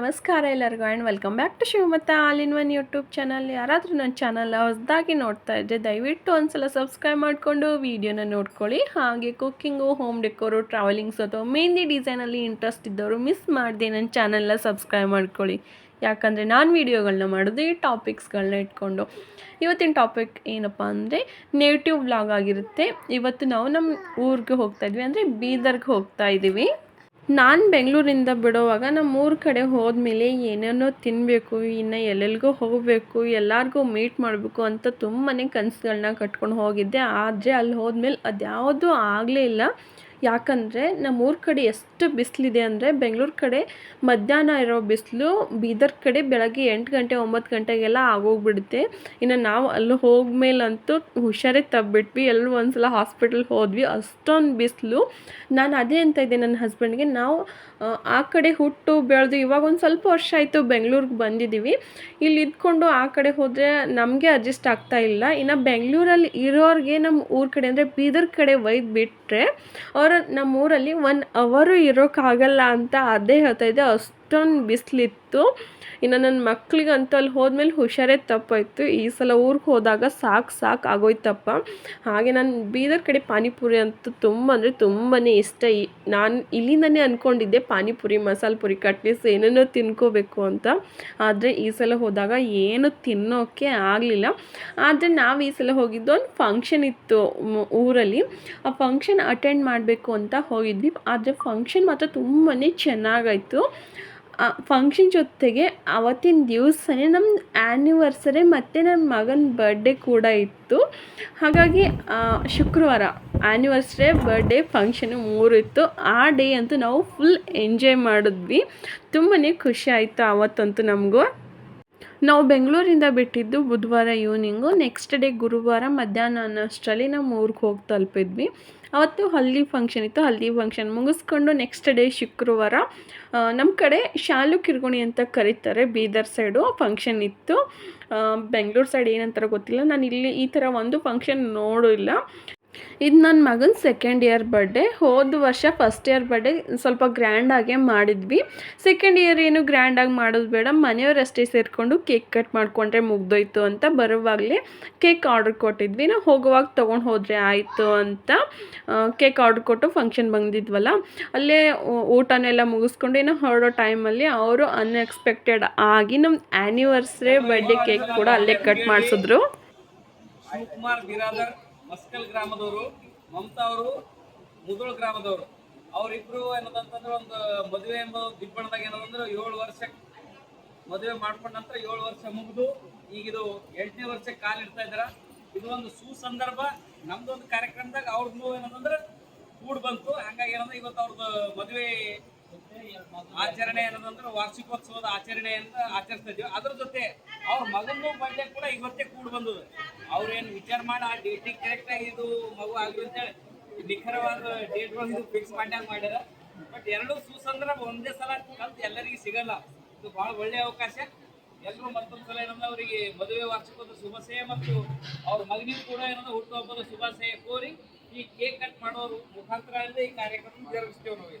ನಮಸ್ಕಾರ ಎಲ್ಲರಿಗೂ and welcome back to Shivamatta all in one YouTube channel ಯಾರಾದರೂ ನನ್ನ ಚಾನಲ್ ಹೊಸದಾಗಿ ನೋಡ್ತಾ ಇದ್ದೆ ದಯವಿಟ್ಟು ಒಂದ್ಸಲ ಸಬ್ಸ್ಕ್ರೈಬ್ ಮಾಡಿಕೊಂಡು ವೀಡಿಯೋನ ನೋಡ್ಕೊಳ್ಳಿ. ಹಾಗೆ ಕುಕ್ಕಿಂಗು ಹೋಮ್ ಡೆಕೋರು ಟ್ರಾವೆಲಿಂಗ್ಸ್ ಅಥವಾ ಮೆಹಂದಿ ಡಿಸೈನಲ್ಲಿ ಇಂಟ್ರೆಸ್ಟ್ ಇದ್ದವರು ಮಿಸ್ ಮಾಡಿದೆ ನನ್ನ ಚಾನಲ್ನ ಸಬ್ಸ್ಕ್ರೈಬ್ ಮಾಡ್ಕೊಳ್ಳಿ. ಯಾಕಂದರೆ ನಾನು ವೀಡಿಯೋಗಳನ್ನ ಮಾಡೋದು ಈ ಟಾಪಿಕ್ಸ್ಗಳನ್ನ ಇಟ್ಕೊಂಡು. ಇವತ್ತಿನ ಟಾಪಿಕ್ ಏನಪ್ಪ ಅಂದರೆ ನೇಟಿವ್ ಬ್ಲಾಗ್ ಆಗಿರುತ್ತೆ. ಇವತ್ತು ನಾವು ನಮ್ಮ ಊರಿಗೆ ಹೋಗ್ತಾ ಇದ್ವಿ. ಅಂದರೆ ಬೀದರ್ಗೆ ಹೋಗ್ತಾ ಇದ್ದೀವಿ. ನಾನು ಬೆಂಗಳೂರಿಂದ ಬಿಡುವಾಗ ನಮ್ಮ ಊರ ಕಡೆ ಹೋದ್ಮೇಲೆ ಏನೇನೋ ತಿನ್ನಬೇಕು ಇನ್ನು ಎಲ್ಲೆಲ್ಲಿಗೋ ಹೋಗಬೇಕು, ಎಲ್ಲರಿಗೂ ಮೀಟ್ ಮಾಡಬೇಕು ಅಂತ ತುಂಬಾ ಕನಸುಗಳನ್ನ ಕಟ್ಕೊಂಡು ಹೋಗಿದ್ದೆ. ಆದರೆ ಅಲ್ಲಿ ಹೋದ್ಮೇಲೆ ಅದ್ಯಾವುದೂ ಆಗಲೇ ಇಲ್ಲ. ಯಾಕಂದರೆ ನಮ್ಮ ಊರ ಕಡೆ ಎಷ್ಟು ಬಿಸಿಲಿದೆ ಅಂದರೆ ಬೆಂಗಳೂರು ಕಡೆ ಮಧ್ಯಾಹ್ನ ಇರೋ ಬಿಸಿಲು ಬೀದರ್ ಕಡೆ ಬೆಳಗ್ಗೆ ಎಂಟು ಗಂಟೆ, ಒಂಬತ್ತು ಗಂಟೆಗೆಲ್ಲ ಆಗೋಗ್ಬಿಡುತ್ತೆ. ಇನ್ನು ನಾವು ಅಲ್ಲಿ ಹೋಗ್ಮೇಲಂತೂ ಹುಷಾರೇ ತಬ್ಬಿಟ್ವಿ. ಎಲ್ಲರೂ ಒಂದ್ಸಲ ಹಾಸ್ಪಿಟಲ್ಗೆ ಹೋದ್ವಿ. ಅಷ್ಟೊಂದು ಬಿಸಿಲು. ನಾನು ಅದೇ ಅಂತ ಇದ್ದೆ. ನನ್ನ ಹಸ್ಬೆಂಡ್ಗೆ ನಾವು ಆ, ಕಡೆ ಹುಟ್ಟು ಬೆಳೆದು ಇವಾಗ ಒಂದು ಸ್ವಲ್ಪ ವರ್ಷ ಆಯಿತು ಬೆಂಗಳೂರಿಗೆ ಬಂದಿದ್ದೀವಿ ಇಲ್ಲಿ ಇದ್ಕೊಂಡು ಆ ಕಡೆ ಹೋದರೆ ನಮಗೆ ಅಡ್ಜಸ್ಟ್ ಆಗ್ತಾ ಇಲ್ಲ. ಇನ್ನು ಬೆಂಗಳೂರಲ್ಲಿ ಇರೋರಿಗೆ ನಮ್ಮ ಊರ ಕಡೆ ಅಂದರೆ ಬೀದರ್ ಕಡೆ ಒಯ್ದು ಬಿಟ್ಟರೆ ಅವರು ನಮ್ಮ ಊರಲ್ಲಿ ಒನ್ ಅವರು ಇರೋಕ್ಕಾಗಲ್ಲ ಅಂತ ಅದೇ ಹೇಳ್ತಾ ಇದ್ದೆ. ಅಷ್ಟೊಂದು ಬಿಸಿಲಿತ್ತು. ಇನ್ನು ನನ್ನ ಮಕ್ಳಿಗಂತೂ ಅಲ್ಲಿ ಹೋದ್ಮೇಲೆ ಹುಷಾರೇ ತಪ್ಪಾಯಿತು. ಈ ಸಲ ಊರಿಗೆ ಹೋದಾಗ ಸಾಕು ಸಾಕು ಆಗೋಯ್ತಪ್ಪ. ಹಾಗೆ ನಾನು ಬೀದರ್ ಕಡೆ ಪಾನಿಪುರಿ ಅಂತೂ ತುಂಬ ಅಂದರೆ ತುಂಬಾ ಇಷ್ಟ. ಈ ನಾನು ಇಲ್ಲಿಂದನೇ ಅಂದ್ಕೊಂಡಿದ್ದೆ ಪಾನಿಪುರಿ, ಮಸಾಲೆ ಪುರಿ ಕಟ್ಲೀಸ್ ಏನೇನೋ ತಿನ್ಕೋಬೇಕು ಅಂತ. ಆದರೆ ಈ ಸಲ ಹೋದಾಗ ಏನು ತಿನ್ನೋಕ್ಕೆ ಆಗಲಿಲ್ಲ. ಆದರೆ ನಾವು ಈ ಸಲ ಹೋಗಿದ್ದು ಒಂದು ಫಂಕ್ಷನ್ ಇತ್ತು ಊರಲ್ಲಿ. ಆ ಫಂಕ್ಷನ್ ಅಟೆಂಡ್ ಮಾಡಬೇಕು ಅಂತ ಹೋಗಿದ್ವಿ. ಆದರೆ ಫಂಕ್ಷನ್ ಮಾತ್ರ ತುಂಬಾ ಚೆನ್ನಾಗಾಯಿತು. ಫಂಕ್ಷನ್ ಜೊತೆಗೆ ಅವತ್ತಿನ ದಿವಸನೇ ನಮ್ಮ ಆ್ಯನಿವರ್ಸರಿ ಮತ್ತು ನನ್ನ ಮಗನ ಬರ್ಡೇ ಕೂಡ ಇತ್ತು. ಹಾಗಾಗಿ ಶುಕ್ರವಾರ ಆ್ಯನಿವರ್ಸರಿ ಬರ್ಡೇ ಫಂಕ್ಷನು ಮೂರು ಇತ್ತು. ಆ ಡೇ ಅಂತೂ ನಾವು ಫುಲ್ ಎಂಜಾಯ್ ಮಾಡಿದ್ವಿ. ತುಂಬಾ ಖುಷಿ ಆಯಿತು ಆವತ್ತಂತೂ ನಮಗೂ. ನಾವು ಬೆಂಗಳೂರಿಂದ ಬಿಟ್ಟಿದ್ದು ಬುಧವಾರ ಈವ್ನಿಂಗು ನೆಕ್ಸ್ಟ್ ಡೇ ಗುರುವಾರ ಮಧ್ಯಾಹ್ನ ಅನ್ನೋಷ್ಟರಲ್ಲಿ ನಮ್ಮ ಊರಿಗೆ ಹೋಗಿ ತಲುಪಿದ್ವಿ. ಅವತ್ತು ಹಲ್ದಿ ಫಂಕ್ಷನ್ ಇತ್ತು. ಹಲ್ದಿ ಫಂಕ್ಷನ್ ಮುಗಿಸ್ಕೊಂಡು ನೆಕ್ಸ್ಟ್ ಡೇ ಶುಕ್ರವಾರ ನಮ್ಮ ಕಡೆ ಶಾಲು ಕಿರ್ಗುಣಿ ಅಂತ ಕರೀತಾರೆ ಬೀದರ್ ಸೈಡು ಫಂಕ್ಷನ್ ಇತ್ತು. ಬೆಂಗಳೂರು ಸೈಡ್ ಏನಂತಾರೋ ಗೊತ್ತಿಲ್ಲ. ನಾನು ಇಲ್ಲಿ ಈ ಥರ ಒಂದು ಫಂಕ್ಷನ್ ನೋಡಿಲ್ಲ ಇದು ನನ್ನ ಮಗನ ಸೆಕೆಂಡ್ ಇಯರ್ ಬರ್ಡೇ ಹೋದ ವರ್ಷ ಫಸ್ಟ್ ಇಯರ್ ಬರ್ಡೇ ಸ್ವಲ್ಪ ಗ್ರ್ಯಾಂಡಾಗೆ ಮಾಡಿದ್ವಿ. ಸೆಕೆಂಡ್ ಇಯರ್ ಏನು ಗ್ರ್ಯಾಂಡಾಗಿ ಮಾಡೋದು ಬೇಡ. ಮನೆಯವರಷ್ಟೇ ಸೇರಿಕೊಂಡು ಕೇಕ್ ಕಟ್ ಮಾಡಿಕೊಂಡ್ರೆ ಮುಗ್ದೋಯ್ತು ಅಂತ ಬರುವಾಗಲೇ ಕೇಕ್ ಆರ್ಡ್ರ್ ಕೊಟ್ಟಿದ್ವಿ. ನಾವು ಹೋಗುವಾಗ ತೊಗೊಂಡು ಹೋದರೆ ಆಯಿತು ಅಂತ ಕೇಕ್ ಆರ್ಡ್ರ್ ಕೊಟ್ಟು ಫಂಕ್ಷನ್ ಬಂದಿದ್ವಲ್ಲ, ಅಲ್ಲೇ ಊಟನೆಲ್ಲ ಮುಗಿಸ್ಕೊಂಡು ಏನೋ ಹೊರಡೋ ಟೈಮಲ್ಲಿ ಅವರು ಅನ್ಎಕ್ಸ್ಪೆಕ್ಟೆಡ್ ಆಗಿ ನಮ್ಮ ಆ್ಯನಿವರ್ಸರಿ ಬರ್ಡೇ ಕೇಕ್ ಕೂಡ ಅಲ್ಲೇ ಕಟ್ ಮಾಡಿಸಿದ್ರು. ಕುಮಾರ್, ಬಿರಾದರ್. ಮಸ್ಕಲ್ ಗ್ರಾಮದವರು, ಮಮತಾ ಅವರು, ಮುದೋಳ್ ಗ್ರಾಮದವರು. ಅವರಿಬ್ರು ಏನದಂತಂದ್ರೆ ಒಂದು ಮದುವೆ ಎಂಬ ದಿಬ್ಬಣದಾಗ ಏನದಂದ್ರೆ ಏಳು ವರ್ಷ ಮದುವೆ ಮಾಡ್ಕೊಂಡ ನಂತರ ಏಳು ವರ್ಷ ಮುಗಿದು ಈಗ ಇದು ಎಂಟನೇ ವರ್ಷ ಕಾಲಿಡ್ತಾ ಇದಾರ ಇದು ಒಂದು ಸುಸಂದರ್ಭ. ನಮ್ದೊಂದು ಕಾರ್ಯಕ್ರಮದಾಗ ಅವ್ರದ್ದು ಏನಂತಂದ್ರೆ ಕೂಡ್ ಬಂತು. ಹಂಗಾಗಿ ಏನಂದ್ರೆ ಇವತ್ತು ಅವ್ರದ್ದು ಮದುವೆ ಆಚರಣೆ ಏನದಂದ್ರೆ ವಾರ್ಷಿಕೋತ್ಸವದ ಆಚರಣೆ ಅಂತ ಆಚರಿಸ್ತಾ ಇದೀವಿ ಅದ್ರ ಜೊತೆ ಅವ್ರ ಮಗನ ಬರ್ಡೇ ಕೂಡ ಇವತ್ತೇ ಕೂಡಿ ಬಂದದ ಅವ್ರೇನು ವಿಚಾರ ಮಾಡಿ ಆ ಡೇಟಿಗೆ ಕರೆಕ್ಟ್ ಆಗಿ ಇದು ಮಗು ಆಗ್ಲಿ ಅಂತೇಳಿ ನಿಖರವಾದ ಡೇಟ್ ಇದು ಫಿಕ್ಸ್ ಮಾಡ್ಯಾಗ ಮಾಡ್ಯಾರ. ಬಟ್ ಎರಡು ಸುಸಂದರ್ಭ ಒಂದೇ ಸಲ ಕಲ್ತು ಎಲ್ಲರಿಗೂ ಸಿಗಲ್ಲ. ಇದು ಬಹಳ ಒಳ್ಳೆ ಅವಕಾಶ. ಎಲ್ಲರೂ ಮತ್ತೊಂದು ಸಲ ಏನಂದ್ರೆ ಅವರಿಗೆ ಮದುವೆ ವಾರ್ಷಿಕೋತ್ಸವ ಶುಭಾಶಯ ಮತ್ತು ಅವ್ರ ಮಗನಿಗೂ ಕೂಡ ಏನಂದ್ರೆ ಹುಟ್ಟುಹಬ್ಬದ ಶುಭಾಶಯ ಕೋರಿ ಈ ಕೇಕ್ ಕಟ್ ಮಾಡೋರು ಮುಖಾಂತರ ಈ ಕಾರ್ಯಕ್ರಮ ಜರುಗಿಸ್ತೇವೆ ನಾವು.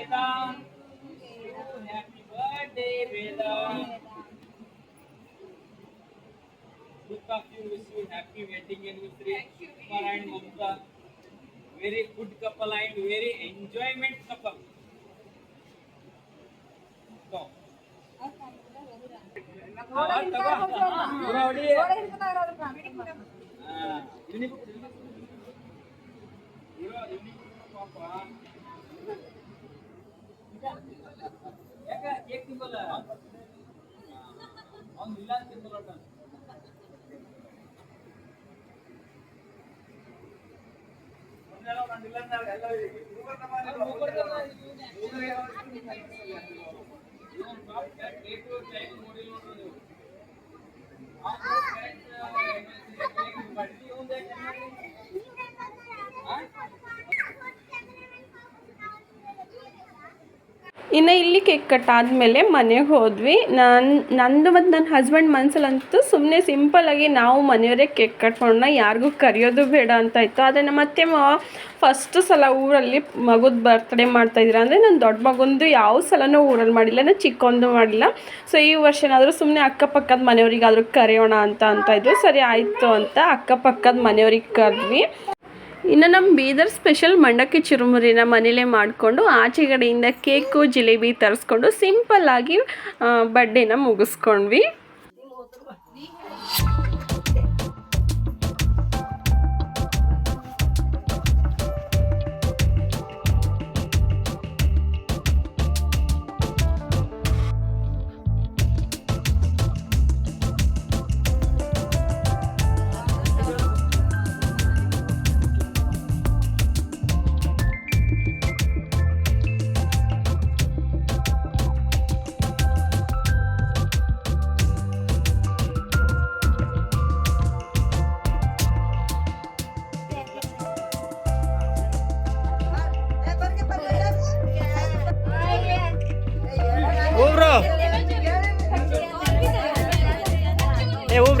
Vedant. Happy birthday, Vedant. Both of you wish you happy wedding anniversary, Papa and Mamta. Very good couple and very enjoyment couple. Go. Uniform பாப்பா ಕೇಕ್ ತಿಂಬಲ್ಲ ಅವ್ನು ಇಲ್ಲ ಅಂತ ತಿಂಬಲ್ಲ ಒಟ್ಟ. ಒಂದೆರಡು ಇನ್ನು ಇಲ್ಲಿ ಕೇಕ್ ಕಟ್ ಆದಮೇಲೆ ಮನೆಗೆ ಹೋದ್ವಿ. ನಾನು, ನಂದು ಮತ್ತು ನನ್ನ ಹಸ್ಬೆಂಡ್ ಮನಸ್ಸಲ್ಲಂತೂ ಸುಮ್ಮನೆ ಸಿಂಪಲ್ಲಾಗಿ ನಾವು ಮನೆಯವರೇ ಕೇಕ್ ಕಟ್ಕೊಂಡ ಯಾರಿಗೂ ಕರೆಯೋದು ಬೇಡ ಅಂತ ಇತ್ತು. ಆದರೆ ನಮ್ಮ ಅತ್ತೆ ಫಸ್ಟ್ ಸಲ ಊರಲ್ಲಿ ಮಗುದ ಬರ್ತ್ಡೇ ಮಾಡ್ತಾಯಿದ್ರು ಅಂದರೆ ನನ್ನ ದೊಡ್ಡ ಮಗಂದು ಯಾವ ಸಲನೂ ಊರಲ್ಲಿ ಮಾಡಿಲ್ಲ ನಾನು ಚಿಕ್ಕೊಂದು ಮಾಡಿಲ್ಲ. ಸೊ ಈ ವರ್ಷ ಏನಾದರೂ ಸುಮ್ಮನೆ ಅಕ್ಕಪಕ್ಕದ ಮನೆಯವರಿಗಾದರೂ ಕರೆಯೋಣ ಅಂತ ಅಂತ ಇದ್ವಿ ಸರಿ, ಆಯಿತು ಅಂತ ಅಕ್ಕಪಕ್ಕದ ಮನೆಯವ್ರಿಗೆ ಕರೆದ್ವಿ. ಇನ್ನು ನಮ್ಮ ಬೀದರ್ ಸ್ಪೆಷಲ್ ಮಂಡಕ್ಕಿ ಚುರುಮುರಿನ ಮನೇಲೇ ಮಾಡಿಕೊಂಡು ಆಚೆಗಡೆಯಿಂದ ಕೇಕು, ಜಿಲೇಬಿ ತರಿಸ್ಕೊಂಡು ಸಿಂಪಲ್ಲಾಗಿ ಬರ್ಡೇನ ಮುಗಿಸ್ಕೊಂಡ್ವಿ.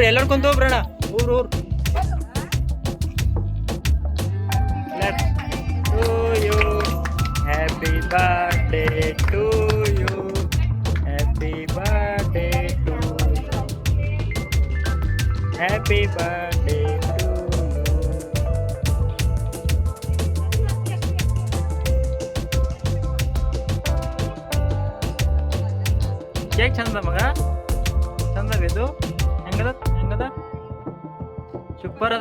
ಏ ಹೋಗ್ರಿ ಎಲ್ಲರೂ ಕುಂತ ಹೋಗ್ರಣ ಊರು ಊರು to you happy birthday to you happy birthday to happy birthday to cake ಚಂದ ಮಗ ಚಂದ ಇದು ಹೆಂಗದ ಹೆಂಗದ? Super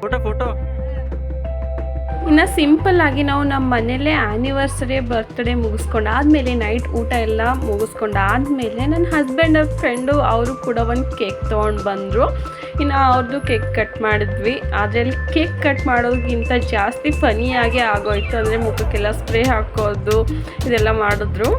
photo photo. ಇನ್ನು ಆಗಿ ನಾವು ನಮ್ಮ ಮನೇಲೇ ಆ್ಯನಿವರ್ಸರಿ ಬರ್ತ್ಡೇ ಮುಗಿಸ್ಕೊಂಡು ಆದಮೇಲೆ ನೈಟ್ ಊಟ ಎಲ್ಲ ಮುಗಿಸ್ಕೊಂಡು ಆದಮೇಲೆ ನನ್ನ ಹಸ್ಬೆಂಡ್ ಅವ್ರ ಫ್ರೆಂಡು ಅವರು ಕೂಡ ಒಂದು ಕೇಕ್ ತೊಗೊಂಡು ಬಂದರು. ಇನ್ನು ಅವ್ರದ್ದು ಕೇಕ್ ಕಟ್ ಮಾಡಿದ್ವಿ. ಅದರಲ್ಲಿ ಕೇಕ್ ಕಟ್ ಮಾಡೋದಕ್ಕಿಂತ ಜಾಸ್ತಿ ಫನಿಯಾಗೇ ಆಗೋಯ್ತು. ಅಂದರೆ ಮುಖಕ್ಕೆಲ್ಲ ಸ್ಪ್ರೇ ಹಾಕೋದು, ಇದೆಲ್ಲ ಮಾಡಿದ್ರು.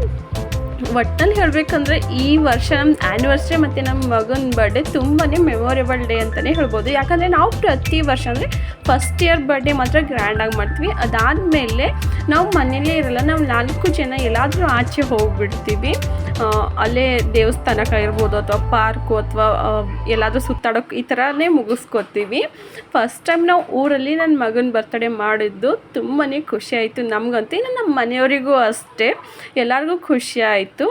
ಒಟ್ಟಲ್ಲಿ ಹೇಳಬೇಕಂದ್ರೆ ಈ ವರ್ಷ ನಮ್ಮ ಆ್ಯನಿವರ್ಸರಿ ಮತ್ತು ನಮ್ಮ ಮಗನ ಬರ್ಡೇ ತುಂಬಾ ಮೆಮೊರೇಬಲ್ ಡೇ ಅಂತಲೇ ಹೇಳ್ಬೋದು. ಯಾಕಂದರೆ ನಾವು ಪ್ರತಿ ವರ್ಷ ಅಂದರೆ ಫಸ್ಟ್ ಇಯರ್ ಬರ್ಡೇ ಮಾತ್ರ ಗ್ರ್ಯಾಂಡಾಗಿ ಮಾಡ್ತೀವಿ. ಅದಾದಮೇಲೆ ನಾವು ಮನೇಲೇ ಇರಲ್ಲ. ನಾವು ನಾಲ್ಕು ಜನ ಎಲ್ಲಾದರೂ ಆಚೆ ಹೋಗ್ಬಿಡ್ತೀವಿ. ಅಲ್ಲೇ ದೇವಸ್ಥಾನಕ್ಕಾಗಿರ್ಬೋದು ಅಥವಾ ಪಾರ್ಕು ಅಥವಾ ಎಲ್ಲಾದರೂ ಸುತ್ತಾಡೋಕೆ ಈ ಥರನೇ ಮುಗಿಸ್ಕೊತೀವಿ. ಫಸ್ಟ್ ಟೈಮ್ ನಾವು ಊರಲ್ಲಿ ನನ್ನ ಮಗನ ಬರ್ತಡೇ ಮಾಡಿದ್ದು ತುಂಬಾ ಖುಷಿ ಆಯಿತು ನಮಗಂತೂ ನಮ್ಮ ಮನೆಯವರಿಗೂ ಅಷ್ಟೇ. ಎಲ್ಲರಿಗೂ ಖುಷಿ ಆಯಿತು.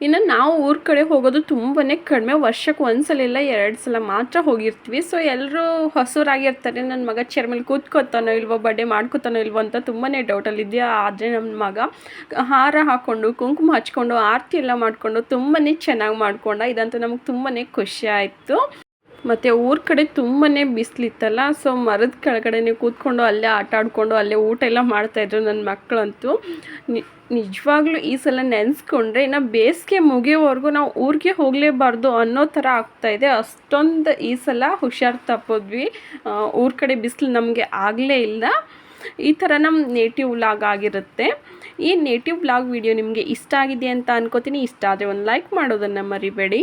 ಇನ್ನು ನಾವು ಊರ ಕಡೆ ಹೋಗೋದು ತುಂಬಾ ಕಡಿಮೆ. ವರ್ಷಕ್ಕೆ ಒಂದು ಸಲ ಇಲ್ಲ ಎರಡು ಸಲ ಮಾತ್ರ ಹೋಗಿರ್ತೀವಿ. ಸೊ ಎಲ್ಲರೂ ಹೊಸೂರಾಗಿರ್ತಾರೆ. ನನ್ನ ಮಗ ಚೇರ್ ಮೇಲೆ ಕೂತ್ಕೋತಾನೋ ಇಲ್ವೋ ಬರ್ಡೇ ಮಾಡ್ಕೋತಾನೋ ಇಲ್ವೋ ಅಂತ ತುಂಬಾ ಡೌಟಲ್ಲಿದ್ದೆ ಆದರೆ ನನ್ನ ಮಗ ಹಾರ ಹಾಕ್ಕೊಂಡು ಕುಂಕುಮ ಹಚ್ಕೊಂಡು, ಆರತಿ ಎಲ್ಲ ಮಾಡಿಕೊಂಡು ತುಂಬಾ ಚೆನ್ನಾಗಿ ಮಾಡ್ಕೊಂಡ. ಇದಂತೂ ನಮಗೆ ತುಂಬಾ ಖುಷಿ ಆಯಿತು. ಮತ್ತು ಊರ ಕಡೆ ತುಂಬಾ ಬಿಸಿಲಿತ್ತಲ್ಲ ಸೊ ಮರದ ಕೆಳಗಡೆ ಕೂತ್ಕೊಂಡು ಅಲ್ಲೇ ಆಟ ಆಡಿಕೊಂಡು ಅಲ್ಲೇ ಊಟ ಎಲ್ಲ ಮಾಡ್ತಾಯಿದ್ರು ನನ್ನ ಮಕ್ಕಳಂತೂ ನಿಜವಾಗ್ಲೂ ಈ ಸಲ ನೆನೆಸ್ಕೊಂಡ್ರೆ ಇನ್ನು ಬೇಸಿಗೆ ಮುಗಿಯೋವರೆಗೂ ನಾವು ಊರಿಗೆ ಹೋಗಲೇಬಾರ್ದು ಅನ್ನೋ ಥರ ಆಗ್ತಾಯಿದೆ ಅಷ್ಟೊಂದು ಈ ಸಲ ಹುಷಾರು ತಪ್ಪಿದ್ವಿ. ಊರ ಕಡೆ ಬಿಸಿಲು ನಮಗೆ ಆಗಲೇ ಇಲ್ಲ. ಈ ಥರ ನಮ್ಮ ನೇಟಿವ್ ವ್ಲಾಗ್ ಆಗಿರುತ್ತೆ. ಈ ನೇಟಿವ್ ವ್ಲಾಗ್ ವಿಡಿಯೋ ನಿಮಗೆ ಇಷ್ಟ ಆಗಿದೆ ಅಂತ ಅನ್ಕೋತೀನಿ. ಇಷ್ಟ ಆದರೆ ಒಂದು ಲೈಕ್ ಮಾಡೋದನ್ನು ಮರಿಬೇಡಿ.